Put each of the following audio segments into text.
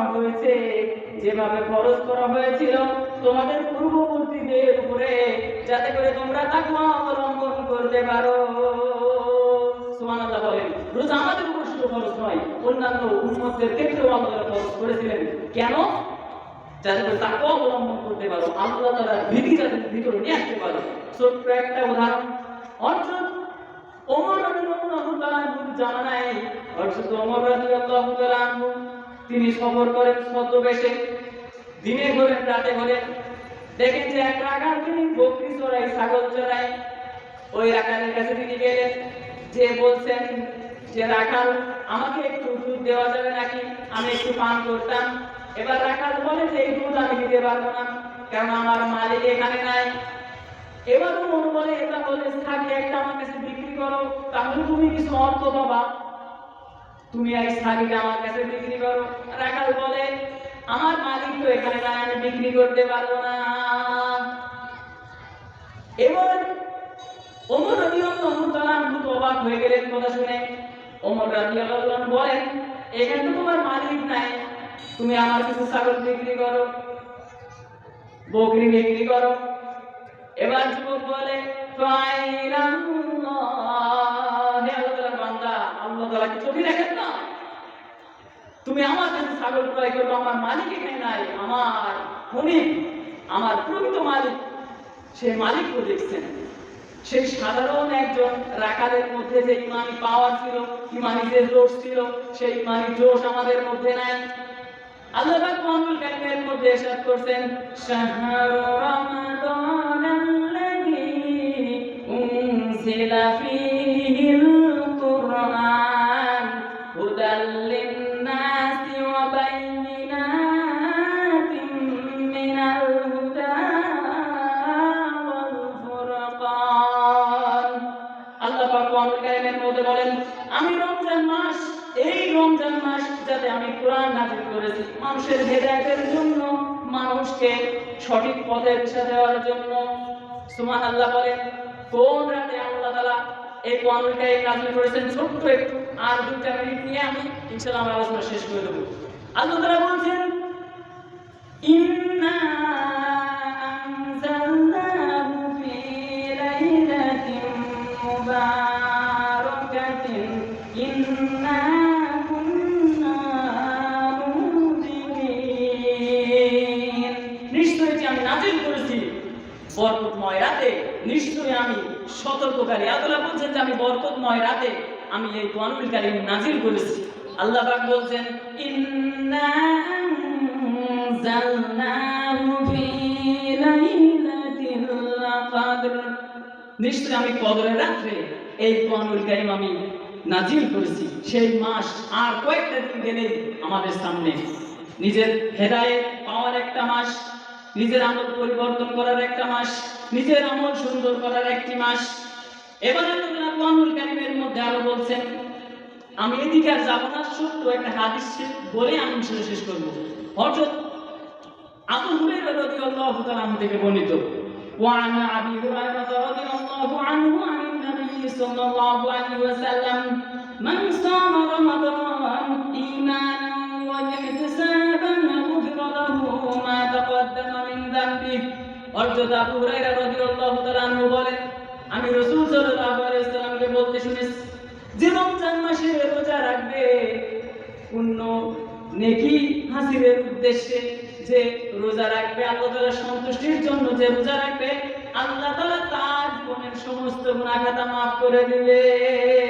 হয়েছে। যেভাবে ফরজ করা হয়েছিল, তোমাদের পূর্ববর্তীদের উপরে, যাতে করে তোমরা তাকওয়া অবলম্বন করতে পারো। সুবহানাল্লাহ বলেন, রোজা আমাদের উপর শুধু ফরজ নয়, অন্যান্য উম্মতদের ক্ষেত্রেও আল্লাহ ফরজ করেছিলেন। কেন? যাতে করে তাকওয়া অবলম্বন করতে পারো, আল্লাহ তাআলার বিধি যাতে ভিতরে নিয়ে আসতে পারো। ছোট্ট একটা উদাহরণ অর্থাৎ ওমর রাদিয়াল্লাহু তাআলা জামানায় হযরত ওমর রাদিয়াল্লাহু তাআলা তিনি সফর করেন, ছদ্মবেশে দিনে ঘোরেন রাতে ঘোরেন দেখেন যে এক রাখাল তিনি বকরি চড়াই, ছাগল চড়াই। ওই রাখালের কাছে তিনি গেলেন, যে বলছেন যে, রাখাল, আমাকে একটু দুধ দেওয়া যাবে নাকি? আমি একটু পান করতাম। এবার রাখাল বলে যে, এই দুধ আমি দিতে পারব না, কারণ আমার মালিক এখানে নাই। এবার মন বলে এটা বলে, থাকে, একটা আমার কাছে বিক্রি করো, তাহলে তুমি কিছু অর্থ পাবা। তুমি এই শাড়িটা আমার কাছে বিক্রি করো। রাখাল বলে, আমার মালিক তো এখানে আমি বিক্রি করতে পারব না। এবার ওমর রাদিয়াল্লাহু অবাক হয়ে গেলেন কথা শুনে। ওমর রাদিয়াল্লাহু বলেন, এখানে তো তোমার মালিক নাই, তুমি আমার কিছু ছাগল বিক্রি করো, বকরি বিক্রি করো। এবার যুবক বলে তুমি আমার কাছে ছাগল ক্রয় করব, আমার মালিক এখানে নাই, আমার খনিক আমার প্রকৃত মালিক। সে মালিকও দেখছেন। সেই সাধারণ একজন রাখালের মধ্যে যে ইমানি পাওয়ার ছিল, ইমানি যে জোশ ছিল, সেই ইমানি জোশ আমাদের মধ্যে নাই। আল্লাহ কোরআনুল কারীমের মধ্যে ইরশাদ করছেন, শাহরু রমাদান আল্লাযী উনজিলা ফীহিল পাক কোরআনুল কারীমের মধ্যে বলেন, আমি রমজান মাস, এই রমজান মাস যাতে আমি কোরআন নাযিল করেছি, মানুষের হেদায়েতের জন্য, মানুষকে সঠিক পথে দিশা দেওয়ার জন্য। সুবহানাল্লাহ বলেন, কোন রাতে আল্লাহ তাআলা এই কোরআনুল কারীম নাযিল করেছেন? ছোট্ট একটু, আর দুইটা মিনিট নিয়ে আমি ইনশাআল্লাহ আমার আলোচনা শেষ করে দেব। আল্লাহ তাআলা বলছেন নাজিল করেছি। বরকতময় রাতে নিশ্চয়ই আমি সতর্ককারী। আল্লাহ বলছেন যে, আমি বরকতময় রাতে আমি এই কোরআনুল কারীম নাজিল করেছি। আল্লাহ পাক বলছেন, ইন্না আনজালনাহু ফি লাইলাতিল কদর। নিশ্চয় আমি কদরের রাত্রে এই কোরআনুল কারীম আমি নাজিল করেছি। সেই মাস আর কয়েকটা দিন গেলে আমাদের সামনে নিজের হেদায়েত পাওয়ার একটা মাস। নিজের আমল পরিবর্তন করার একটা মাস নিজের আমল সুন্দর করার একটি মাস এবার আল্লাহ কোরআনুল কারীমের মধ্যে আরো বলছেন আমি এদিকে আর যাবো না ছোট্ট একটা হাদিস বলে আমি শুনে শেষ করবো হযরত আবু হুরায়রা রাদিয়াল্লাহু তাআলা আনহু থেকে বর্ণিত وعن ابي هريره رضي الله عنه عن النبي صلى الله عليه وسلم من صام رمضان ايمانا আমি বলতে শুনেছি যে মাসে রোজা রাখবে। পূর্ণ নেকি উদ্দেশ্যে যে রোজা রাখবে, আল্লাহ সন্তুষ্টির জন্য যে রোজা রাখবে, আল্লাহ তার জীবনের সমস্ত গুনাহ খাতা maaf করে দিবে।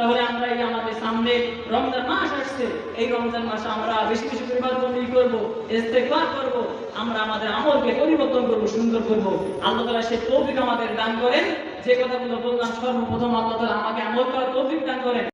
তাহলে আমরা এই আমাদের সামনে রমজান মাস আসছে। এই রমজান মাসে আমরা বেশি বেশি পরিবার বন্দী করব করব করব, আমরা আমাদের আমলকে পরিবর্তন করব, সুন্দর করব। আল্লাহ তালা সে তৌফিক আমাদের দান করেন। যে কথাগুলো বললাম, সর্বপ্রথম আল্লাহ তালা আমাকে আমল করার তৌফিক দান করেন।